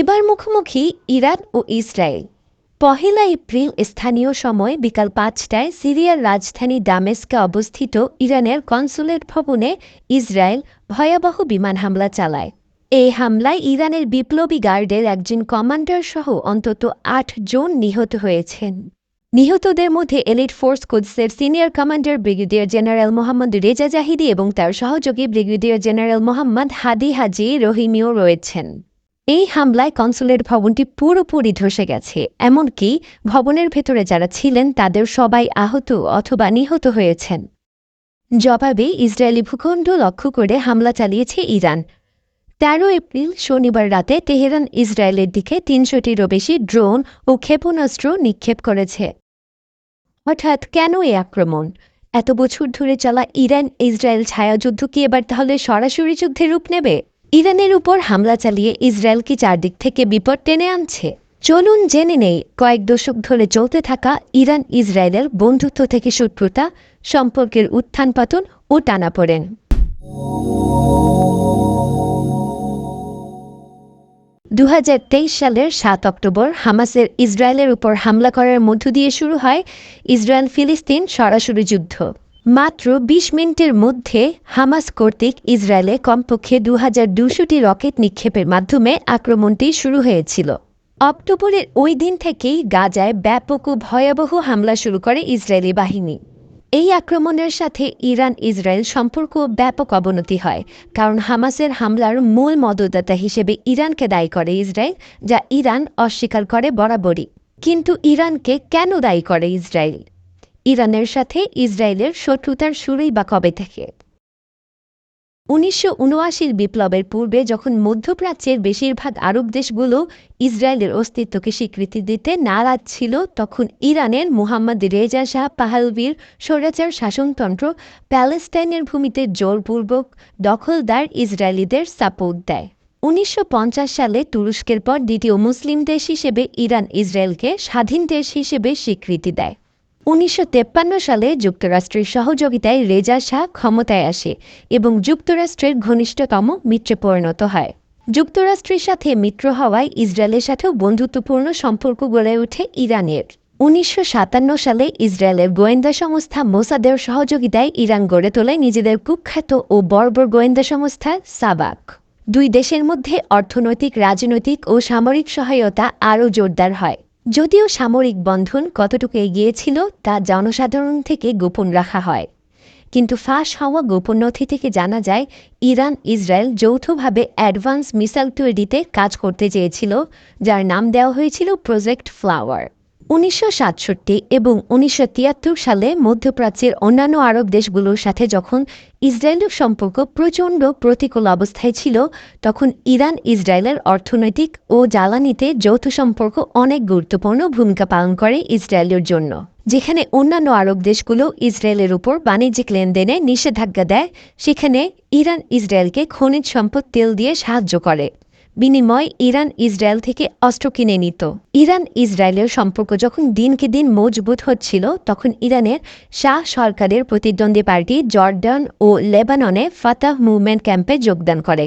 এবার মুখোমুখি ইরান ও ইসরায়েল। পহেলা এপ্রিল স্থানীয় সময় বিকাল পাঁচটায় সিরিয়ার রাজধানী দামেস্কে অবস্থিত ইরানের কনসুলেট ভবনে ইসরায়েল ভয়াবহ বিমান হামলা চালায়। এই হামলায় ইরানের বিপ্লবী গার্ডের একজন কমান্ডার সহ অন্তত আট জন নিহত হয়েছেন। নিহতদের মধ্যে elite force কোডসের senior commander brigadier general Mohammad Reza Zahedi এবং তার সহযোগী brigadier general Mohammad Hadi Haji রহিমিও রয়েছেন। এই হামলায় কনসুলেট ভবনটি পুরোপুরি ধসে গেছে। এমনকি ভবনের ভেতরে যারা ছিলেন, তাদের সবাই আহত অথবা নিহত হয়েছেন। জবাবে ইসরায়েলি ভূখণ্ড লক্ষ্য করে হামলা চালিয়েছে ইরান। তেরো এপ্রিল শনিবার রাতে তেহরান ইসরায়েলের দিকে তিনশোটিরও বেশি ড্রোন ও ক্ষেপণাস্ত্র নিক্ষেপ করেছে। হঠাৎ কেন এ আক্রমণ? এত বছর ধরে চলা ইরান ইসরায়েল ছায়াযুদ্ধ কি এবার তাহলে সরাসরি যুদ্ধে রূপ নেবে? ইরানের উপর হামলা চালিয়ে ইসরায়েল কি চারদিক থেকে বিপদ টেনে আনছে। চলুন জেনে নেই, কয়েক দশক ধরে চলতে থাকা ইরান ইসরায়েলের বন্ধুত্ব থেকে শত্রুতা, সম্পর্কের উত্থান পতন ও টানাপোড়েন। দু হাজার তেইশ সালের সাত অক্টোবর হামাসের ইসরায়েলের উপর হামলা করার মধ্য দিয়ে শুরু হয় ইসরায়েল ফিলিস্তিন সরাসরি যুদ্ধ। মাত্র ২০ মিনিটের মধ্যে হামাস কর্তৃক ইসরায়েলে কমপক্ষে দু হাজার দুশোটি রকেট নিক্ষেপের মাধ্যমে আক্রমণটি শুরু হয়েছিল। অক্টোবরের ওই দিন থেকেই গাজায় ব্যাপক ও ভয়াবহ হামলা শুরু করে ইসরায়েলি বাহিনী। এই আক্রমণের সাথে ইরান ইসরায়েল সম্পর্ক ব্যাপক অবনতি হয়, কারণ হামাসের হামলার মূল মদতদাতা হিসেবে ইরানকে দায়ী করে ইসরায়েল, যা ইরান অস্বীকার করে বরাবরই। কিন্তু ইরানকে কেন দায়ী করে ইসরায়েল? ইরানের সাথে ইসরায়েলের শত্রুতার শুরুই বা কবে থেকে? উনিশশো উনআশির বিপ্লবের পূর্বে যখন মধ্যপ্রাচ্যের বেশিরভাগ আরব দেশগুলো ইসরায়েলের অস্তিত্বকে স্বীকৃতি দিতে নারাজ ছিল, তখন ইরানের মুহাম্মদ রেজা শাহ পাহালভির স্বৈরাচার শাসনতন্ত্র প্যালেস্টাইনের ভূমিতে জোরপূর্বক দখলদার ইসরায়েলিদের সাপোর্ট দেয়। উনিশশো পঞ্চাশ সালে তুরস্কের পর দ্বিতীয় মুসলিম দেশ হিসেবে ইরান ইসরায়েলকে স্বাধীন দেশ হিসেবে স্বীকৃতি দেয়। উনিশশো সালে যুক্তরাষ্ট্রের সহযোগিতায় রেজা শাহ ক্ষমতায় আসে এবং যুক্তরাষ্ট্রের ঘনিষ্ঠতম মিত্রে পরিণত হয়। যুক্তরাষ্ট্রের সাথে মিত্র হওয়ায় ইসরায়েলের সাথেও বন্ধুত্বপূর্ণ সম্পর্ক গড়ে ওঠে ইরানের। উনিশশো সাতান্ন সালে ইসরায়েলের গোয়েন্দা সংস্থা মোসাদের সহযোগিতায় ইরান গড়ে তোলে নিজেদের কুখ্যাত ও বর্বর গোয়েন্দা সংস্থা সাবাক। দুই দেশের মধ্যে অর্থনৈতিক, রাজনৈতিক ও সামরিক সহায়তা আরও জোরদার হয়। যদিও সামরিক বন্ধন কতটুকু এগিয়েছিল তা জনসাধারণ থেকে গোপন রাখা হয়। কিন্তু ফাঁস হওয়া গোপন নথি থেকে জানা যায়, ইরান ইসরায়েল যৌথভাবে অ্যাডভান্স মিসাইল তৈরিতে কাজ করতে চেয়েছিল, যার নাম দেওয়া হয়েছিল প্রজেক্ট ফ্লাওয়ার। উনিশশো সাতষট্টি এবং উনিশশো তিয়াত্তর সালে মধ্যপ্রাচ্যের অন্যান্য আরব দেশগুলোর সাথে যখন ইসরায়েলের সম্পর্ক প্রচণ্ড প্রতিকূল অবস্থায় ছিল, তখন ইরান, ইসরায়েলের অর্থনৈতিক ও জ্বালানিতে যৌথ সম্পর্ক অনেক গুরুত্বপূর্ণ ভূমিকা পালন করে ইসরায়েলের জন্য। যেখানে অন্যান্য আরব দেশগুলো ইসরায়েলের উপর বাণিজ্যিক লেনদেনে নিষেধাজ্ঞা দেয়, সেখানে ইরান ইসরায়েলকে খনিজ সম্পদ তেল দিয়ে সাহায্য করে। বিনিময় ইরান ইসরায়েল থেকে অস্ত্র কিনে নিত। ইরান ইসরায়েলের সম্পর্ক যখন দিনকে দিন মজবুত হচ্ছিল, তখন ইরানের শাহ সরকারের প্রতিদ্বন্দ্বী পার্টি জর্ডান ও লেবাননে ফাতাহ মুভমেন্ট ক্যাম্পে যোগদান করে।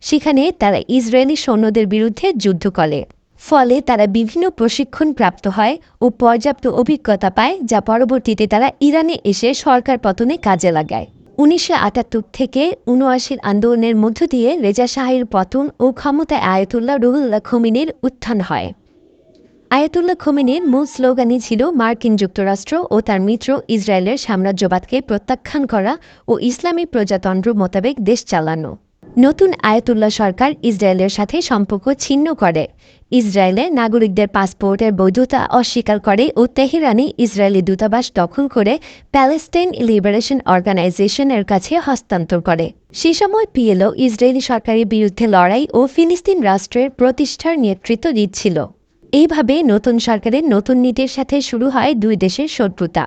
সেখানে তারা ইসরায়েলি সৈন্যদের বিরুদ্ধে যুদ্ধ করে। ফলে তারা বিভিন্ন প্রশিক্ষণ প্রাপ্ত হয় ও পর্যাপ্ত অভিজ্ঞতা পায়, যা পরবর্তীতে তারা ইরানে এসে সরকার পতনে কাজে লাগায়। উনিশশো আটাত্তর থেকে উনআশির আন্দোলনের মধ্য দিয়ে রেজা শাহের পতন ও ক্ষমতায় আয়াতুল্লাহ রুহুল্লাহ খমিনের উত্থান হয়। আয়াতুল্লাহ খমিনের মূল স্লোগানই ছিল মার্কিন যুক্তরাষ্ট্র ও তার মিত্র ইসরায়েলের সাম্রাজ্যবাদকে প্রত্যাখ্যান করা ও ইসলামী প্রজাতন্ত্র মোতাবেক দেশ চালানো। নতুন আয়াতুল্লাহ সরকার ইসরায়েলের সাথে সম্পর্ক ছিন্ন করে। ইসরায়েলে নাগরিকদের পাসপোর্টের বৈধতা অস্বীকার করে ও তেহরানে ইসরায়েলি দূতাবাস দখল করে প্যালেস্টাইন লিবারেশন অর্গানাইজেশনের কাছে হস্তান্তর করে। সে সময় পিএলও ইসরায়েলি সরকারের বিরুদ্ধে লড়াই ও ফিলিস্তিন রাষ্ট্রের প্রতিষ্ঠার নেতৃত্ব দিচ্ছিল। এইভাবে নতুন সরকারের নতুন নীতির সাথে শুরু হয় দুই দেশের শত্রুতা।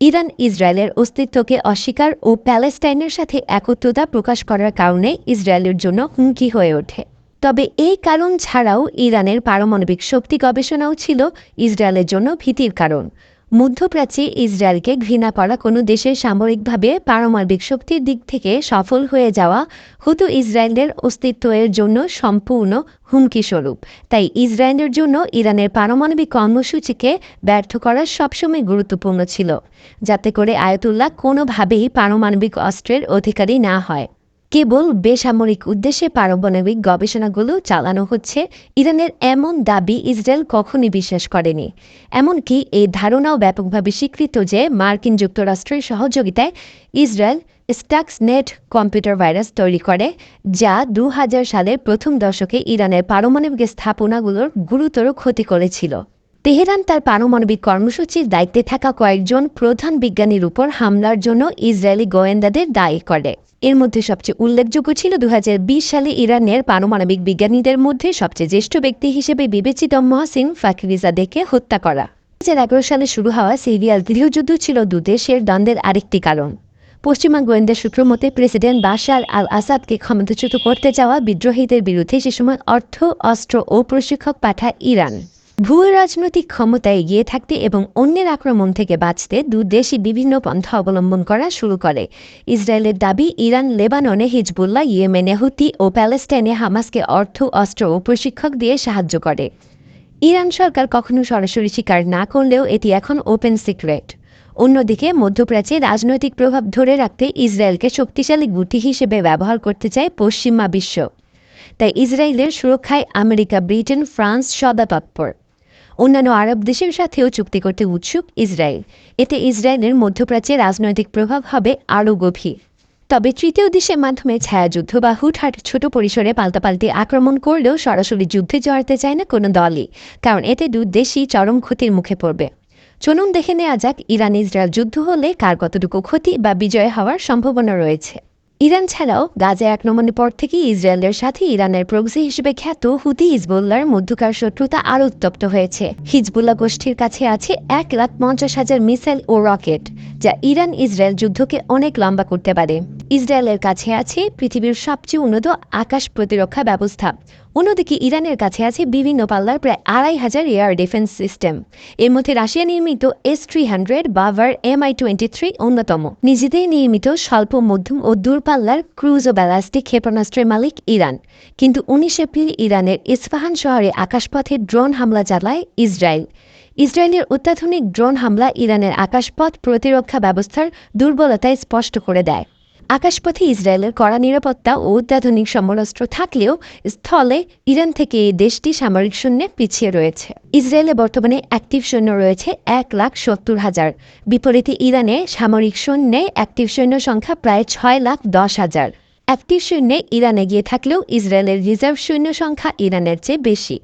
ইরান ইসরায়েলের অস্তিত্বকে অস্বীকার ও প্যালেস্টাইনের সাথে একত্রতা প্রকাশ করার কারণে ইসরায়েলের জন্য হুমকি হয়ে ওঠে। তবে এই কারণ ছাড়াও ইরানের পারমাণবিক শক্তি গবেষণাও ছিল ইসরায়েলের জন্য ভীতির কারণ। মধ্যপ্রাচ্যে ইসরায়েলকে ঘৃণা করা কোনো দেশের সামরিকভাবে পারমাণবিক শক্তির দিক থেকে সফল হয়ে যাওয়া হতো ইসরায়েলের অস্তিত্বের জন্য সম্পূর্ণ হুমকি স্বরূপ। তাই ইসরায়েলের জন্য ইরানের পারমাণবিক কর্মসূচিকে ব্যর্থ করা সবসময় গুরুত্বপূর্ণ ছিল, যাতে করে আয়তুল্লাহ কোনোভাবেই পারমাণবিক অস্ত্রের অধিকারী না হয়। কেবল বেসামরিক উদ্দেশ্যে পারমাণবিক গবেষণাগুলো চালানো হচ্ছে, ইরানের এমন দাবি ইসরায়েল কখনই বিশ্বাস করেনি। এমনকি এই ধারণাও ব্যাপকভাবে স্বীকৃত যে মার্কিন যুক্তরাষ্ট্রের সহযোগিতায় ইসরায়েল স্টাক্সনেট কম্পিউটার ভাইরাস তৈরি করে, যা দু হাজার সালের প্রথম দশকে ইরানের পারমাণবিক স্থাপনাগুলোর গুরুতর ক্ষতি করেছিল। তেহরান তার পারমাণবিক কর্মসূচির দায়িত্বে থাকা কয়েকজন প্রধান বিজ্ঞানীর উপর হামলার জন্য ইসরায়েলি গোয়েন্দাদের দায়ী করে। এর মধ্যে সবচেয়ে উল্লেখযোগ্য ছিল দু হাজার বিশ সালে ইরানের পারমাণবিক বিজ্ঞানীদের মধ্যে সবচেয়ে জ্যেষ্ঠ ব্যক্তি হিসেবে বিবেচিত মহসিন ফাকরিজাদেকে হত্যা করা। দু হাজার এগারো সালে শুরু হওয়া সিরিয়াল গৃহযুদ্ধ ছিল দুদেশের দ্বন্দ্বের আরেকটি কারণ। পশ্চিমা গোয়েন্দা সূত্র মতে, প্রেসিডেন্ট বাশার আল আসাদকে ক্ষমতাচ্যুত করতে যাওয়া বিদ্রোহীদের বিরুদ্ধে সে সময় অর্থ, অস্ত্র ও প্রশিক্ষক পাঠায় ইরান। ভূ রাজনৈতিক ক্ষমতায় এগিয়ে থাকতে এবং অন্যের আক্রমণ থেকে বাঁচতে দু দেশই বিভিন্ন পন্থা অবলম্বন করা শুরু করে। ইসরায়েলের দাবি, ইরান, লেবাননে হিজবুল্লাহ, ইয়েমেনে হুতি ও প্যালেস্টাইনে হামাসকে অর্থ, অস্ত্র ও প্রশিক্ষক দিয়ে সাহায্য করে। ইরান সরকার কখনো সরাসরি স্বীকার না করলেও এটি এখন ওপেন সিক্রেট। অন্যদিকে, মধ্যপ্রাচ্যে রাজনৈতিক প্রভাব ধরে রাখতে ইসরায়েলকে শক্তিশালী গুটি হিসেবে ব্যবহার করতে চায় পশ্চিমা বিশ্ব। তাই ইসরায়েলের সুরক্ষায় আমেরিকা, ব্রিটেন, ফ্রান্স সদা তৎপর অন্যান্য আরব দেশের সাথেও চুক্তি করতে উৎসুক ইসরায়েল। এতে ইসরায়েলের মধ্যপ্রাচ্যে রাজনৈতিক প্রভাব হবে আরও গভীর। তবে তৃতীয় দেশের মাধ্যমে ছায়াযুদ্ধ বা হুটহাট ছোট পরিসরে পাল্টাপাল্টি আক্রমণ করলেও সরাসরি যুদ্ধে জড়াতে চায় না কোনো দলই, কারণ এতে দু দেশই চরম ক্ষতির মুখে পড়বে। চলুন দেখে নেওয়া যাক ইরান ইসরায়েল যুদ্ধ হলে কার কতটুকু ক্ষতি বা বিজয় হওয়ার সম্ভাবনা রয়েছে। ইরান ছাড়াও গাজা আক্রমণের পর থেকে ইসরায়েলের সাথে ইরানের প্রক্সি হিসেবে খ্যাত হুতি হিজবুল্লার মধ্যকার শত্রুতা আরও উত্তপ্ত হয়েছে। হিজবুল্লাহ গোষ্ঠীর কাছে আছে এক লাখ পঞ্চাশ হাজার মিসাইল ও রকেট, যা ইরান ইসরায়েল যুদ্ধকে অনেক লম্বা করতে পারে। ইসরায়েলের কাছে আছে পৃথিবীর সবচেয়ে উন্নত আকাশ প্রতিরক্ষা ব্যবস্থা অন্যদিকে ইরানের কাছে আছে বিভিন্ন পাল্লার প্রায় আড়াই হাজার এয়ার ডিফেন্স সিস্টেম। এর মধ্যে রাশিয়া নির্মিত S three hundred Bavar M I twenty three অন্যতম। নিজেদের নির্মিত স্বল্প, মধ্যম ও দূরপাল্লার ক্রুজ ও ব্যালাস্টিক ক্ষেপণাস্ত্রের মালিক ইরান। কিন্তু উনিশ এপ্রিল ইরানের ইস্পাহান শহরে আকাশপথে ড্রোন হামলা চালায় ইসরায়েল। ইসরায়েলের অত্যাধুনিক ড্রোন হামলা ইরানের আকাশপথ প্রতিরক্ষা ব্যবস্থার দুর্বলতায় স্পষ্ট করে দেয়। আকাশপথে ইসরায়েলের কড়া নিরাপত্তা ও অত্যাধুনিক সমরাস্ত্র থাকলেও স্থলে ইরান থেকে এই দেশটি সামরিক শূন্যে পিছিয়ে রয়েছে। ইসরায়েলে বর্তমানে অ্যাক্টিভ সৈন্য রয়েছে এক লাখ সত্তর হাজার। বিপরীতে ইরানে সামরিক সৈন্যে অ্যাক্টিভ সৈন্য সংখ্যা প্রায় ছয় লাখ দশ হাজার। অ্যাক্টিভ সৈন্যে ইরানে গিয়ে থাকলেও ইসরায়েলের রিজার্ভ সৈন্য সংখ্যা ইরানের চেয়ে বেশি।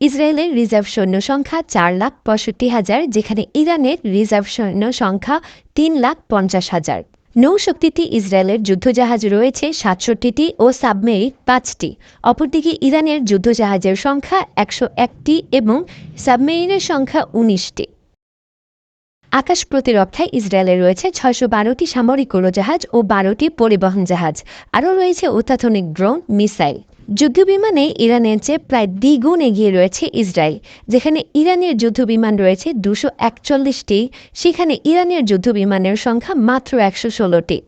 ইসরায়েলের রিজার্ভ সৈন্য সংখ্যা চার লাখ পঁয়ষট্টি হাজার, যেখানে ইরানের রিজার্ভ সৈন্য সংখ্যা তিন লাখ পঞ্চাশ হাজার। নৌশক্তিতে ইসরায়েলের যুদ্ধজাহাজ রয়েছে সাতষট্টিটি ও সাবমেরিন পাঁচটি। অপরদিকে ইরানের যুদ্ধজাহাজের সংখ্যা একশো একটি এবং সাবমেরিনের সংখ্যা উনিশটি। আকাশ প্রতিরক্ষায় ইসরায়েলে রয়েছে ছয়শো বারোটি সামরিক উড়োজাহাজ ও বারোটি পরিবহন জাহাজ। আরও রয়েছে অত্যাধুনিক ড্রোন, মিসাইল। যুদ্ধবিমানে ইরানের চেয়ে প্রায় দ্বিগুণ এগিয়ে রয়েছে ইসরায়েল, যেখানে ইরানের যুদ্ধবিমান রয়েছে দুশো একচল্লিশটি, সেখানে ইরানের যুদ্ধবিমানের সংখ্যা মাত্র একশো ষোলোটি।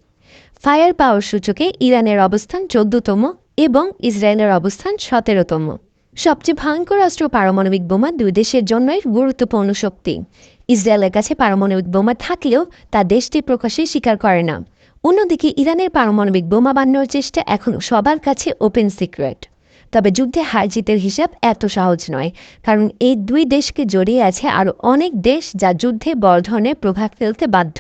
ফায়ার পাওয়ার সূচকে ইরানের অবস্থান চোদ্দতম এবং ইসরায়েলের অবস্থান সতেরোতম। সবচেয়ে ভয়ঙ্কর অস্ত্র পারমাণবিক বোমা দুই দেশের জন্যই গুরুত্বপূর্ণ শক্তি। ইসরায়েলের কাছে পারমাণবিক বোমা থাকলেও তা দেশটি প্রকাশ্যে স্বীকার করে না। অন্যদিকে ইরানের পারমাণবিক বোমা বানানোর চেষ্টা এখন সবার কাছে ওপেন সিক্রেট তবে যুদ্ধে হার জিতের হিসাব এত সহজ নয়, কারণ এই দুই দেশকে জড়িয়ে আছে আরও অনেক দেশ যা যুদ্ধে বড় ধরনের প্রভাব ফেলতে বাধ্য।